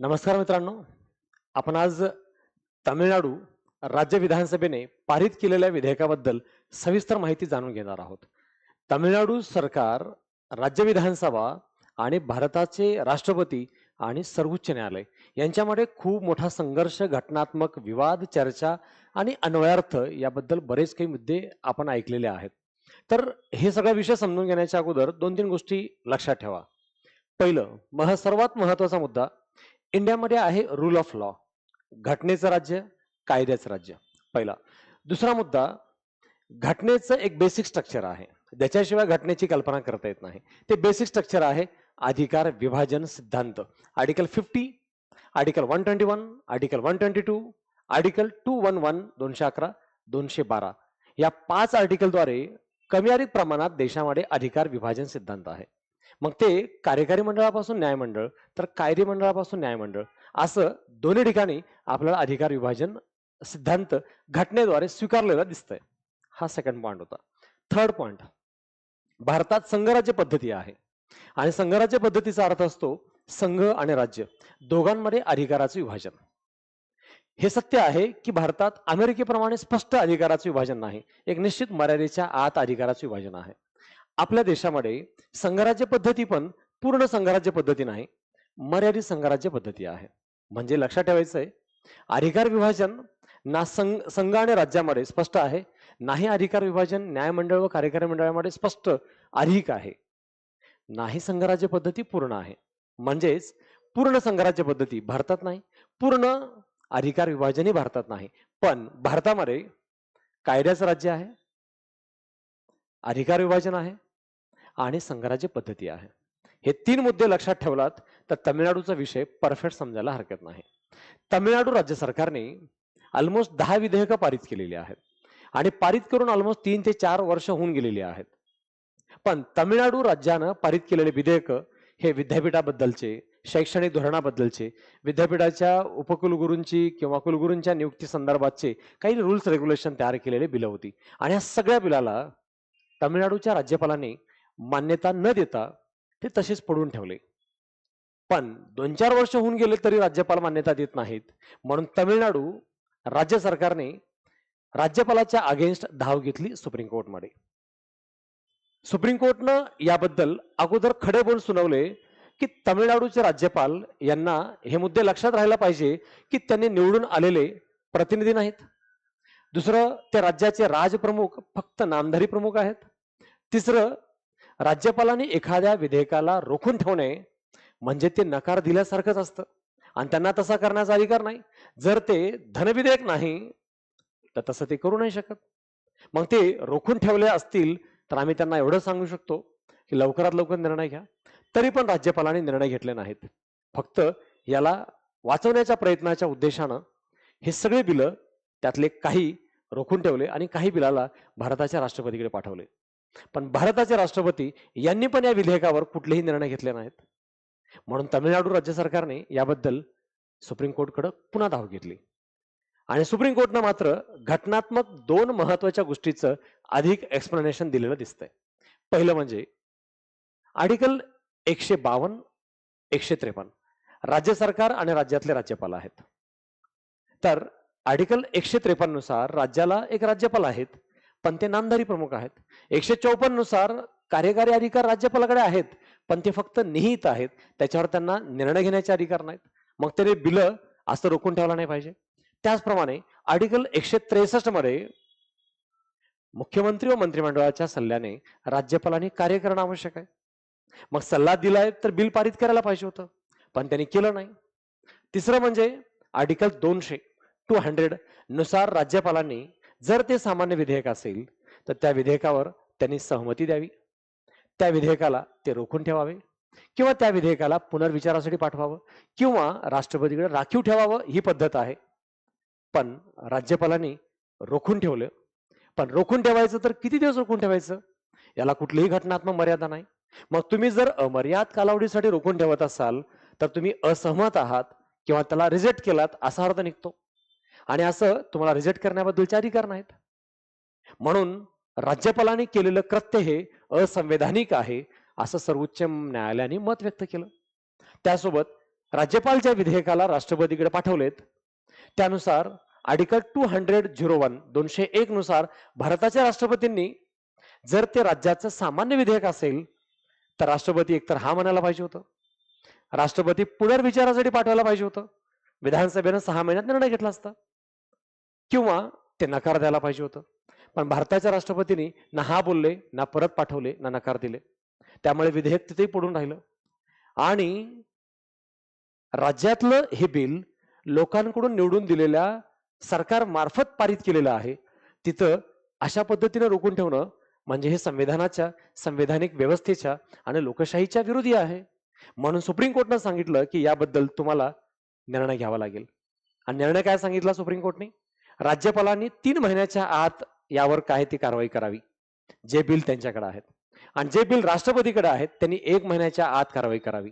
नमस्कार मित्रांनो. आपण आज तामिळनाडू राज्य विधानसभेने पारित केलेल्या विधेयकाबद्दल सविस्तर माहिती जाणून घेणार आहोत. तामिळनाडू सरकार राज्य विधानसभा आणि भारताचे राष्ट्रपती आणि सर्वोच्च न्यायालय यांच्यामध्ये खूप मोठा संघर्ष घटनात्मक विवाद चर्चा आणि अन्वयार्थ याबद्दल बरेच काही मुद्दे आपण ऐकलेले आहेत. तर हे सगळा विषय समजून घेण्याच्या अगोदर दोन तीन गोष्टी लक्षात ठेवा. पहिलं मह सर्वात महत्त्वाचा मुद्दा इंडियामध्ये आहे रूल ऑफ लॉ घटनेचं राज्य कायद्याचं राज्य. पहिला. दुसरा मुद्दा घटनेचं एक बेसिक स्ट्रक्चर आहे. ज्याच्याशिवाय घटनेची कल्पना करता येत नाही. ते बेसिक स्ट्रक्चर आहे अधिकार विभाजन सिद्धांत. Article fifty article one twenty one article one twenty two article two one one दोनशे अकरा दोनशे बारा. या पाच आर्टिकलद्वारे कमी अधिक प्रमाणात देशामध्ये अधिकार विभाजन सिद्धांत आहे. मग ते कार्यकारी मंडळापासून न्यायमंडळ तर कायदे मंडळापासून न्यायमंडळ असं दोन्ही ठिकाणी आपल्याला अधिकार विभाजन सिद्धांत घटनेद्वारे स्वीकारलेला दिसतंय. हा सेकंड पॉइंट होता. थर्ड पॉइंट भारतात संघराज्य पद्धती आहे. आणि संघराज्य पद्धतीचा अर्थ असतो संघ आणि राज्य दोघांमध्ये अधिकाराचं विभाजन. हे सत्य आहे की भारतात अमेरिकेप्रमाणे स्पष्ट अधिकाराचं विभाजन नाही. एक निश्चित मर्यादेच्या आत अधिकाराचं विभाजन आहे. आपल्या देशामध्ये संघराज्य पद्धती पण पूर्ण संघराज्य पद्धती नाही मर्यादित संघराज्य पद्धती आहे. म्हणजे लक्षात ठेवायचं आहे अधिकार विभाजन ना संघ संघ आणि राज्यामध्ये स्पष्ट आहे नाही अधिकार विभाजन न्यायमंडळ व कार्यकारी मंडळामध्ये स्पष्ट अधिक आहे. नाही संघराज्य पद्धती पूर्ण आहे. म्हणजेच पूर्ण संघराज्य पद्धती भारतात नाही पूर्ण अधिकार विभाजनही भारतात नाही. पण भारतामध्ये कायद्याचं राज्य आहे अधिकार विभाजन आहे आणि संघराज्य पद्धती आहे. हे तीन मुद्दे लक्षात ठेवलात तर तमिळनाडूचा विषय परफेक्ट समजायला हरकत नाही. तमिळनाडू राज्य सरकारने ऑलमोस्ट दहा विधेयकं पारित केलेली आहेत आणि पारित करून ऑलमोस्ट तीन ते चार वर्ष होऊन गेलेली आहेत. पण तमिळनाडू राज्यानं पारित केलेले विधेयक हे विद्यापीठाबद्दलचे शैक्षणिक धोरणाबद्दलचे विद्यापीठाच्या उपकुलगुरूंची किंवा कुलगुरूंच्या नियुक्ती संदर्भातचे काही रूल्स रेग्युलेशन तयार केलेले बिलं होती. आणि या सगळ्या बिलाला तमिळनाडूच्या राज्यपालांनी मान्यता न देता ते तसेच पडून ठेवले. पण दोन चार वर्ष होऊन गेले तरी राज्यपाल मान्यता देत नाहीत. म्हणून तमिळनाडू राज्य सरकारने राज्यपालाच्या अगेन्स्ट धाव घेतली सुप्रीम कोर्टमध्ये. सुप्रीम कोर्टनं याबद्दल अगोदर खडे बोल सुनावले की तमिळनाडूचे राज्यपाल यांना हे मुद्दे लक्षात राहायला पाहिजे की त्यांनी निवडून आलेले प्रतिनिधी नाहीत. दुसरं ते राज्याचे राजप्रमुख फक्त नामधारी प्रमुख आहेत. तिसरं राज्यपालांनी एखाद्या विधेयकाला रोखून ठेवणे म्हणजे ते नकार दिल्यासारखंच असतं. आणि त्यांना तसा करण्याचा अधिकार नाही. जर ते धनविधेयक नाही तर तसं ते करू नाही शकत. मग ते रोखून ठेवले असतील तर आम्ही त्यांना एवढं सांगू शकतो की लवकरात लवकर निर्णय घ्या. तरी पण राज्यपालांनी निर्णय घेतले नाहीत. फक्त याला वाचवण्याच्या प्रयत्नाच्या उद्देशानं हे सगळे बिलं त्यातले काही रोखून ठेवले आणि काही बिलाला भारताच्या राष्ट्रपतीकडे पाठवले. पण भारताचे राष्ट्रपती यांनी पण या विधेयकावर कुठलेही निर्णय घेतले नाहीत. म्हणून तामिळनाडू राज्य सरकारने याबद्दल सुप्रीम कोर्टकडे पुन्हा धाव घेतली. आणि सुप्रीम कोर्टनं मात्र घटनात्मक दोन महत्त्वाच्या गोष्टीचं अधिक एक्सप्लेनेशन दिलेलं दिसतंय. पहिलं म्हणजे आर्टिकल एकशे बावन्न एकशे त्रेपन्न. राज्य सरकार आणि राज्यातले राज्यपाल आहेत. तर आर्टिकल एकशे त्रेपन्ननुसार राज्याला एक राज्यपाल आहेत. पण ते नामधारी प्रमुख आहेत. एकशे चौपन्ननुसार कार्यकारी अधिकार राज्यपालाकडे आहेत पण ते फक्त निहित आहेत. त्याच्यावर त्यांना निर्णय घेण्याचे अधिकार नाहीत. मग त्याने बिलं असं रोखून ठेवलं नाही पाहिजे. त्याचप्रमाणे आर्टिकल एकशे त्रेसष्टमध्ये मुख्यमंत्री व मंत्रिमंडळाच्या सल्ल्याने राज्यपालांनी कार्य करणं आवश्यक आहे. मग सल्ला दिलाय तर बिल पारित करायला पाहिजे होतं पण त्यांनी केलं नाही. तिसरं म्हणजे आर्टिकल दोनशे टू हंड्रेडनुसार राज्यपालांनी जर ते सामान्य विधेयक असेल तर त्या विधेयकावर त्यांनी सहमती द्यावी. त्या विधेयकाला ते रोखून ठेवावे किंवा त्या विधेयकाला पुनर्विचारासाठी पाठवावं किंवा राष्ट्रपतीकडे राखीव ठेवावं ही पद्धत आहे. पण राज्यपालांनी रोखून ठेवलं. पण रोखून ठेवायचं तर किती दिवस रोखून ठेवायचं? याला कुठलीही घटनात्मक मर्यादा नाही. मग तुम्ही जर अमर्याद कालावधीसाठी रोखून ठेवत असाल तर तुम्ही असहमत आहात किंवा त्याला रिजेक्ट केलात असा अर्थ निघतो. आणि असं तुम्हाला रिजेक्ट करण्याबद्दलचे अधिकार नाहीत. म्हणून राज्यपालांनी केलेलं कृत्य हे असंवैधानिक आहे असं सर्वोच्च न्यायालयाने मत व्यक्त केलं. त्यासोबत राज्यपाल ज्या विधेयकाला राष्ट्रपतीकडे पाठवलेत. त्यानुसार article two hundred zero one दोनशे एक नुसार भारताच्या राष्ट्रपतींनी जर ते राज्याचं सामान्य विधेयक असेल तर राष्ट्रपती एकतर हा म्हणायला पाहिजे होतं. राष्ट्रपती पुनर्विचारासाठी पाठवायला पाहिजे होतं. विधानसभेनं सहा महिन्यात निर्णय घेतला असता. किंवा ते नकार द्यायला पाहिजे होतं. पण भारताच्या राष्ट्रपतींनी ना हा बोलले ना परत पाठवले ना नकार दिले. त्यामुळे विधेयक तिथेही पडून राहिलं. आणि राज्यातलं हे बिल लोकांकडून निवडून दिलेल्या सरकार मार्फत पारित केलेलं आहे. तिथं अशा पद्धतीने रोखून ठेवणं म्हणजे हे संविधानाच्या संवैधानिक व्यवस्थेच्या आणि लोकशाहीच्या विरोधी आहे. म्हणून सुप्रीम कोर्टनं सांगितलं की याबद्दल तुम्हाला निर्णय घ्यावा लागेल. आणि निर्णय काय सांगितला सुप्रीम कोर्टने? राज्यपालांनी तीन महिन्याच्या आत यावर काय ती कारवाई करावी? जे बिल त्यांच्याकडे आहेत. आणि जे बिल राष्ट्रपतीकडे आहेत त्यांनी एक महिन्याच्या आत कारवाई करावी.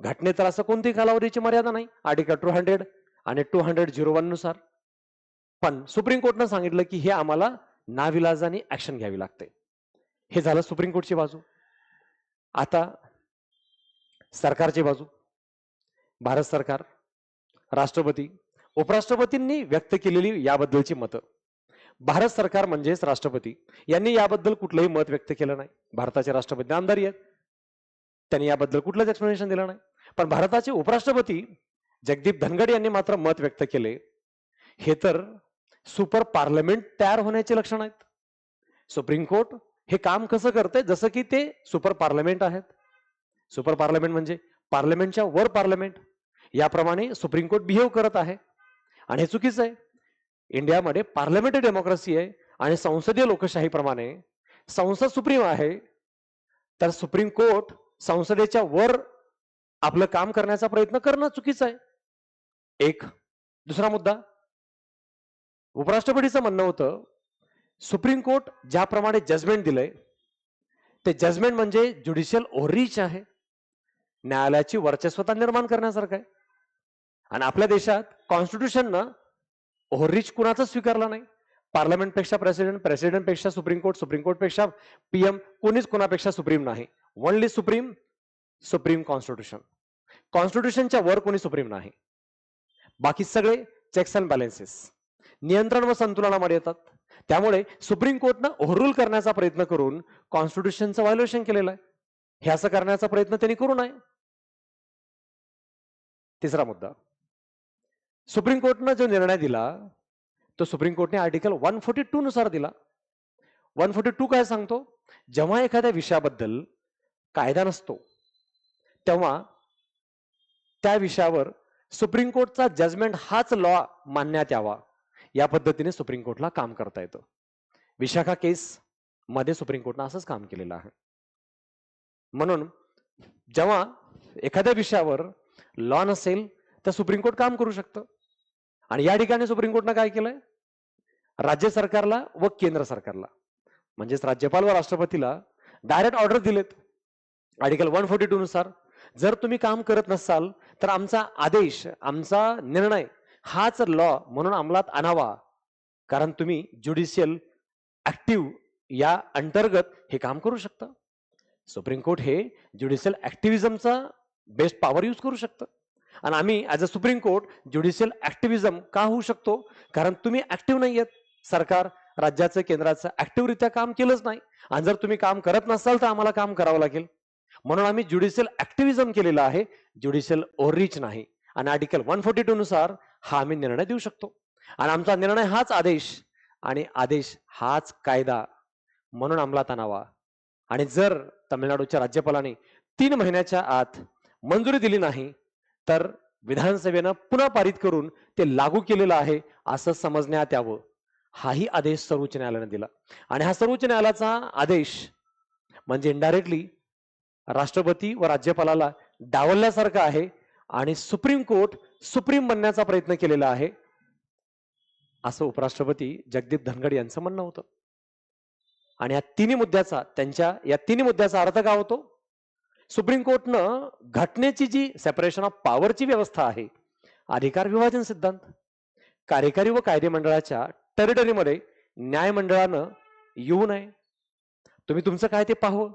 घटनेत तर असं कोणती कालावधीची मर्यादा नाही? आर्टिकल टू हंड्रेड आणि टू हंड्रेड झिरो वननुसार. पण सुप्रीम कोर्टनं सांगितलं की हे आम्हाला नाविलाजाने ऍक्शन घ्यावी लागते. हे झालं सुप्रीम कोर्टची बाजू. आता सरकारची बाजू. भारत सरकार राष्ट्रपती उपराष्ट्रपतींनी व्यक्त केलेली याबद्दलची मतं. भारत सरकार म्हणजेच राष्ट्रपती. यांनी याबद्दल कुठलंही मत व्यक्त केलं नाही. भारताचे राष्ट्रपती आमदारी आहेत. त्यांनी याबद्दल कुठलंच एक्सप्लेनेशन दिलं नाही. पण भारताचे उपराष्ट्रपती जगदीप धनगड यांनी मात्र मत व्यक्त केले. हे तर सुपर पार्लमेंट तयार होण्याचे लक्षण आहेत. सुप्रीम कोर्ट हे काम कसं करते जसं की ते सुपर पार्लमेंट आहेत. सुपर पार्लमेंट म्हणजे पार्लमेंटच्या वर पार्लमेंट. याप्रमाणे सुप्रीम कोर्ट बिहेव करत आहे. आणि हे चुकीचं आहे. इंडियामध्ये पार्लमेंटरी डेमोक्रेसी आहे आणि संसदीय लोकशाहीप्रमाणे संसद सुप्रीम आहे तर सुप्रीम कोर्ट संसदेच्या वर आपलं काम करण्याचा प्रयत्न करणं चुकीचं आहे. एक. दुसरा मुद्दा. उपराष्ट्रपतीचं म्हणणं होतं सुप्रीम कोर्ट ज्याप्रमाणे जजमेंट दिलंय ते जजमेंट म्हणजे ज्युडिशियल ओरिच आहे. न्यायालयाची वर्चस्वता निर्माण करण्यासारखं आहे. आणि आपल्या देशात कॉन्स्टिट्यूशननं ओव्हररीच कुणाचं स्वीकारला नाही. पार्लमेंटपेक्षा प्रेसिडेंट प्रेसिडेंटपेक्षा सुप्रीम कोर्ट सुप्रीम कोर्टपेक्षा पीएम कोणीच कोणापेक्षा सुप्रीम नाही. ओनली सुप्रीम सुप्रीम कॉन्स्टिट्यूशन कॉन्स्टिट्यूशनच्या वर कोणी सुप्रीम नाही. बाकी सगळे चेक्स अँड बॅलेन्सेस नियंत्रण व संतुलनामध्ये येतात. त्यामुळे सुप्रीम कोर्टनं ओव्हररूल करण्याचा प्रयत्न करून कॉन्स्टिट्यूशनचं व्हायोलेशन केलेलं आहे. हे असं करण्याचा प्रयत्न त्यांनी करू नये. तिसरा मुद्दा. सुप्रीम कोर्टनं जो निर्णय दिला तो सुप्रीम कोर्टने आर्टिकल वन फोर्टी टू नुसार दिला. वन फोर्टी टू काय सांगतो? जेव्हा एखाद्या विषयाबद्दल कायदा नसतो तेव्हा त्या विषयावर सुप्रीम कोर्टचा जजमेंट हाच लॉ मानण्यात यावा या पद्धतीने सुप्रीम कोर्टला काम करता येतं. विशाखा केस मध्ये सुप्रीम कोर्टनं असंच काम केलेलं आहे. म्हणून जेव्हा एखाद्या विषयावर लॉ नसेल तर सुप्रीम कोर्ट काम करू शकतं. आणि या ठिकाणी सुप्रीम कोर्टनं काय केलंय? राज्य सरकारला व केंद्र सरकारला. म्हणजेच राज्यपाल व राष्ट्रपतीला डायरेक्ट ऑर्डर दिलेत. आर्टिकल वन फोर्टी टू नुसार जर तुम्ही काम करत नसाल तर आमचा आदेश आमचा निर्णय हाच लॉ म्हणून अंमलात आणावा. कारण तुम्ही ज्युडिशियल ऍक्टिव्ह या अंतर्गत हे काम करू शकता. सुप्रीम कोर्ट हे ज्युडिशियल ऍक्टिव्हिजमचा बेस्ट पॉवर यूज करू शकतं. आणि आम्ही as a supreme court judicial activism का होऊ शकतो? कारण तुम्ही ऍक्टिव्ह नाही आहेत सरकार राज्याचं केंद्राचं ऍक्टिव्हरित्या काम केलंच नाही. आणि जर तुम्ही काम करत नसाल तर आम्हाला काम करावं लागेल. म्हणून आम्ही ज्युडिशियल ऍक्टिव्हिजम केलेलं आहे. ज्युडिशियल ओव्हररीच नाही. आणि आर्टिकल वन फोर्टी टू नुसार हा आम्ही निर्णय देऊ शकतो. आणि आमचा निर्णय हाच आदेश. आणि आदेश हाच कायदा. म्हणून अंमलात आणावा. आणि जर तमिळनाडूच्या राज्यपालाने तीन महिन्याच्या आत मंजुरी दिली नाही तर विधानसभेनं पुन्हा पारित करून ते लागू केलेलं आहे असं समजण्यात यावं. हाही आदेश सर्वोच्च न्यायालयानं दिला. आणि हा सर्वोच्च न्यायालयाचा आदेश म्हणजे इनडायरेक्टली राष्ट्रपती व राज्यपालाला डावलल्यासारखं आहे आणि सुप्रीम कोर्ट सुप्रीम बनण्याचा प्रयत्न केलेला आहे असं उपराष्ट्रपती जगदीप धनगड यांचं म्हणणं होतं. आणि या तिन्ही मुद्द्याचा त्यांच्या या तिन्ही मुद्द्याचा अर्थ काय होतो? सुप्रीम कोर्टनं घटनेची जी सेपरेशन ऑफ पॉवरची व्यवस्था आहे अधिकार विभाजन सिद्धांत कार्यकारी व कायदेमंडळाच्या टेरिटरीमध्ये न्यायमंडळानं येऊ नये. तुम्ही तुमचं काय ते पाहू?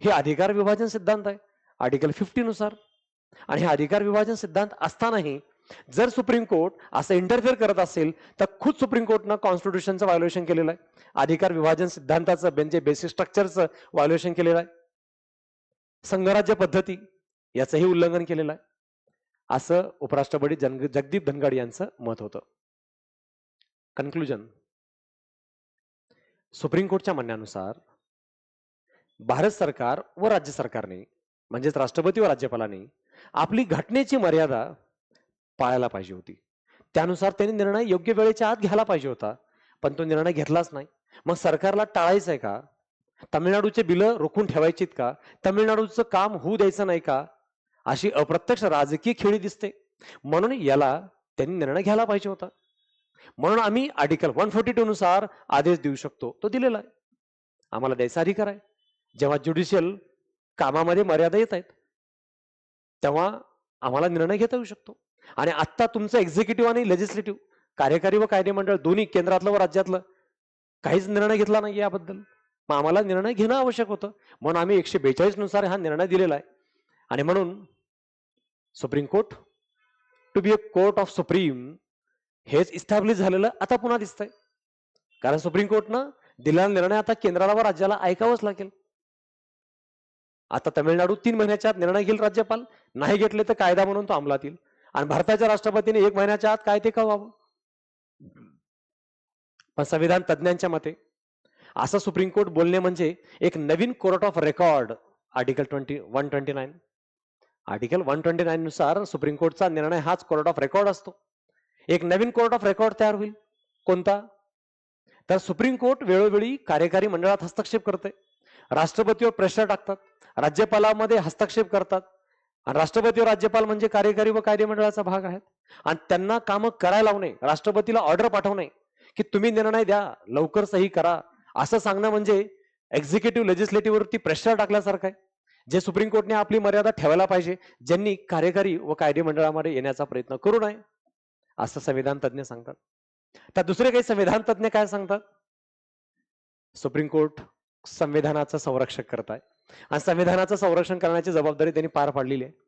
हे अधिकार विभाजन सिद्धांत आहे आर्टिकल फिफ्टी नुसार. आणि हे अधिकार विभाजन सिद्धांत असतानाही जर सुप्रीम कोर्ट असं इंटरफेअर करत असेल तर खुद सुप्रीम कोर्टनं कॉन्स्टिट्यूशनचं व्हायोलेशन केलेलं आहे. अधिकार विभाजन सिद्धांताचं बेंचे बेसिक स्ट्रक्चरचं व्हायोलेशन केलेलं आहे. संघराज्य पद्धती याचंही उल्लंघन केलेलं आहे. असं उपराष्ट्रपती जन जगदीप धनगड यांचं मत होतं. कन्क्लुजन सुप्रीम कोर्टच्या म्हणण्यानुसार भारत सरकार व राज्य सरकारने म्हणजेच राष्ट्रपती व राज्यपालांनी आपली घटनेची मर्यादा पाळायला पाहिजे होती. त्यानुसार त्यांनी निर्णय योग्य वेळेच्या आत घ्यायला पाहिजे होता पण तो निर्णय घेतलाच नाही. मग सरकारला टाळायचं आहे का? तमिळनाडूचे बिलं रोखून ठेवायचीत का? तमिळनाडूचं काम होऊ द्यायचं नाही का? अशी अप्रत्यक्ष राजकीय खेळी दिसते. म्हणून याला त्यांनी निर्णय घ्यायला पाहिजे होता. म्हणून आम्ही आर्टिकल वन फोर्टी टू नुसार आदेश देऊ शकतो. तो दिलेला आहे. आम्हाला द्यायचा अधिकार आहे. जेव्हा ज्युडिशियल कामामध्ये मर्यादा येत आहेत तेव्हा आम्हाला निर्णय घेता येऊ शकतो. आणि आत्ता तुमचं एक्झिक्युटिव्ह आणि लेजिस्लेटिव्ह कार्यकारी व कायदेमंडळ दोन्ही केंद्रातलं व राज्यातलं काहीच निर्णय घेतला नाही याबद्दल. मग आम्हाला निर्णय घेणं आवश्यक होतं. म्हणून आम्ही एकशे बेचाळीसनुसार हा निर्णय दिलेला आहे. आणि म्हणून supreme court to be a court of supreme हेच इस्टॅब्लिश झालेलं आता पुन्हा दिसतंय. कारण सुप्रीम कोर्टनं दिलेला निर्णय आता केंद्राला व राज्याला ऐकावंच लागेल. आता तमिळनाडू तीन महिन्याच्या आत निर्णय घेईल राज्यपाल. नाही घेतले तर कायदा म्हणून तो अंमलात येईल. आणि भारताच्या राष्ट्रपतीने एक महिन्याच्या आत काय ते कवावं पण संविधान तज्ज्ञांच्या मते असं सुप्रीम कोर्ट बोलणे म्हणजे एक नवीन court of record article twenty one twenty nine. Article one twenty nine नुसार सुप्रीम कोर्टचा निर्णय हाच कोर्ट ऑफ रेकॉर्ड असतो. एक नवीन कोर्ट ऑफ रेकॉर्ड तयार होईल. कोणता? तर सुप्रीम कोर्ट वेळोवेळी कार्यकारी मंडळात हस्तक्षेप करते. राष्ट्रपतीवर प्रेशर टाकतात. राज्यपालामध्ये हस्तक्षेप करतात. आणि राष्ट्रपती व राज्यपाल म्हणजे कार्यकारी व कार्यमंडळाचा भाग आहेत. आणि त्यांना कामं करायला लावणे राष्ट्रपतीला ऑर्डर पाठवणे की तुम्ही निर्णय द्या. लवकर सही करा. असं सांगणं म्हणजे एक्झिक्युटिव्ह लेजिस्लेटिव्हवरती प्रेशर टाकल्यासारखं आहे. जे सुप्रीम कोर्टने आपली मर्यादा ठेवायला पाहिजे ज्यांनी कार्यकारी व कायदे मंडळामध्ये येण्याचा प्रयत्न करू नये असं संविधान तज्ज्ञ सांगतात. तर दुसरे काही संविधान तज्ज्ञ काय सांगतात? सुप्रीम कोर्ट संविधानाचं संरक्षक करत आहे. आणि संविधानाचं संरक्षण करण्याची जबाबदारी त्यांनी पार पाडलेली आहे.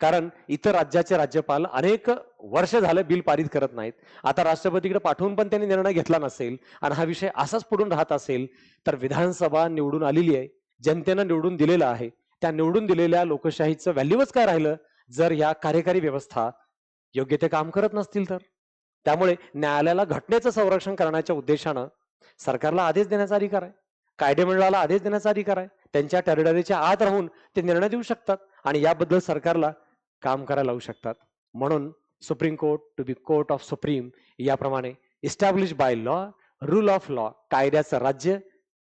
कारण इतर राज्याचे राज्यपाल अनेक वर्ष झालं बिल पारित करत नाहीत. आता राष्ट्रपतीकडे पाठवून पण त्यांनी निर्णय घेतला नसेल आणि हा विषय असाच पुढून राहत असेल तर विधानसभा निवडून आलेली आहे जनतेनं निवडून दिलेलं आहे. त्या निवडून दिलेल्या लोकशाहीचं व्हॅल्यूच काय राहिलं? जर या कार्यकारी व्यवस्था योग्य ते काम करत नसतील तर? त्यामुळे न्यायालयाला घटनेचं संरक्षण करण्याच्या उद्देशानं सरकारला आदेश देण्याचा अधिकार आहे. कायदेमंडळाला आदेश देण्याचा अधिकार आहे. त्यांच्या टेरिटरीच्या आत राहून ते निर्णय देऊ शकतात आणि याबद्दल सरकारला काम करायला लावू शकतात. म्हणून supreme court to be court of supreme याप्रमाणे establish by law rule of law कायद्याचं राज्य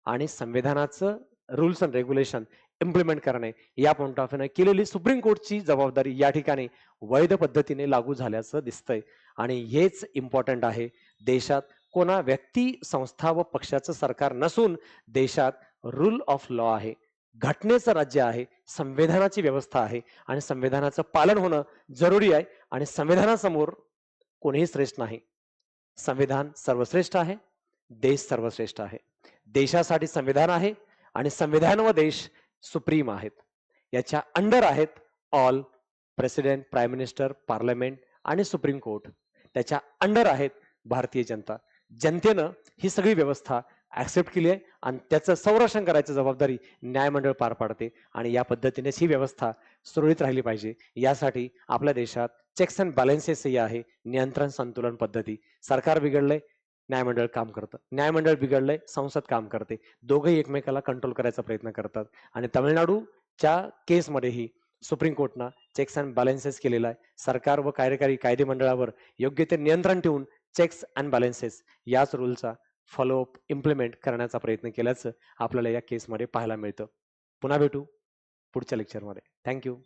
आणि संविधानाचं रूल्स अँड रेग्युलेशन इम्प्लिमेंट करणे या पॉईंट ऑफ व्ह्यूने केलेली सुप्रीम कोर्टची जबाबदारी या ठिकाणी वैध पद्धतीने लागू झाल्याचं दिसतंय. आणि हेच इम्पॉर्टंट आहे. देशात कोणा व्यक्ती संस्था व पक्षाचं सरकार नसून देशात रूल ऑफ लॉ आहे. घटनेचं राज्य आहे संविधानाची व्यवस्था आहे आणि संविधानाचं पालन होणं जरुरी आहे आणि संविधानासमोर कोणीही श्रेष्ठ नाही. संविधान सर्वश्रेष्ठ आहे देश सर्वश्रेष्ठ आहे. देशासाठी संविधान आहे आणि संविधान व देश सुप्रीम आहेत. याच्या अंडर आहेत all president prime minister parliament आणि सुप्रीम कोर्ट. त्याच्या अंडर आहेत भारतीय जनता. जनतेनं ही सगळी व्यवस्था ऍक्सेप्ट केली आहे आणि त्याचं संरक्षण करायची जबाबदारी न्यायमंडळ पार पाडते आणि या पद्धतीनेच ही व्यवस्था सुरळीत राहिली पाहिजे. यासाठी आपल्या देशात चेक्स अँड बॅलन्सेसही आहे नियंत्रण संतुलन पद्धती. सरकार बिघडलंय न्यायमंडळ काम करतं. न्यायमंडळ बिघडलंय संसद काम करते. दोघंही एकमेकाला कंट्रोल करायचा प्रयत्न करतात. आणि तामिळनाडूच्या केसमध्येही सुप्रीम कोर्टनं चेक्स अँड बॅलन्सेस केलेला आहे. सरकार व कार्यकारी कायदे मंडळावर योग्य ते नियंत्रण ठेवून चेक्स अँड बॅलन्सेस याच रूलचा फॉलोअप इम्प्लिमेंट करण्याचा प्रयत्न केल्याचं आपल्याला या केसमध्ये पाहायला मिळतं. पुन्हा भेटू पुढच्या लेक्चरमध्ये थँक्यू